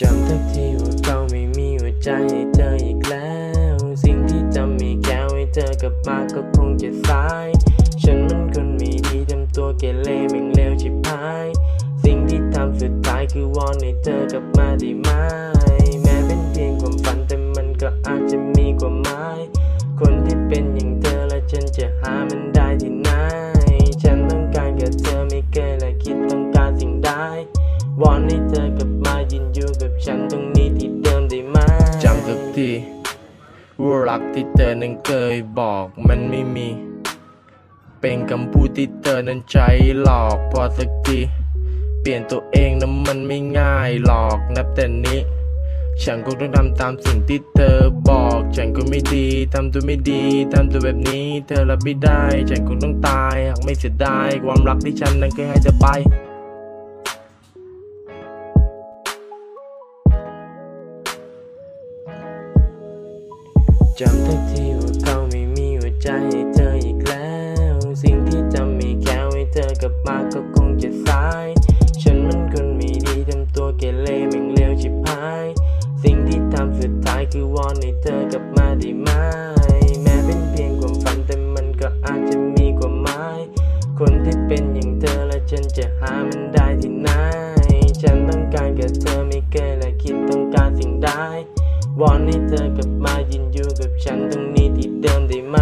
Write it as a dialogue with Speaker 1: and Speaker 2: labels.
Speaker 1: จำทักทีว่าเขาไม่มีหัวใจให้เธออีกแล้ว สิ่งที่จำมีแก้วให้เธอกลับมาก็คงจะสาย ฉันมันคนไม่ดีทำตัวเกเรแม่งเลวชิบหาย สิ่งที่ทำสุดท้ายคือวอนให้เธอกลับมาได้ไหมแม้เป็นเพียงความฝันแต่มันก็อาจจะมีความหมาย คนที่เป็นอย่างเธอและฉันจะหามันได้ที่ไหน ฉันต้องการกับเธอไม่เคยและคิดต้องการสิ่งใดวอนให้เธอกลับ มายืนอยู่กับฉันตรงนี้ที่เดิมได้ไหมจำทุกทีว่ารักที่เธอนั้นเคยบอกมันไม่มี เป็นคำพูดที่เธอนั้นใช้หลอกพอสักที เปลี่ยนตัวเองนั้นมันไม่ง่ายหรอกนับแต่นี้ ฉันคงต้องทำตามสิ่งที่เธอบอก ฉันก็ไม่ดีทำตัวไม่ดีทำตัวแบบนี้ เธอรับไม่ได้ ฉันคงต้องตายหากไม่เสียดายความรักที่ฉันนั้นเคยให้เธอไป จำทักทีว่าเขาไม่มีหัวใจให้เธออีกแล้ว สิ่งที่จำมีแค่ให้เธอกลับมาก็คงจะสาย ฉันมันคนไม่ดีทำตัวเกเรแม่งเลวชิบหาย สิ่งที่ทำสุดท้ายคือวอนให้เธอกลับมาได้ไหมแม้เป็นเพียงความฝันแต่มันก็อาจจะมีความหมาย คนที่เป็นอย่างเธอและฉันจะหามันได้ที่ไหน ฉันต้องการกับเธอไม่เคยและคิดต้องการสิ่งใด วอนให้เธอกลับมายินอยู่กับฉันตรงนี้ที่เดิมได้ไหม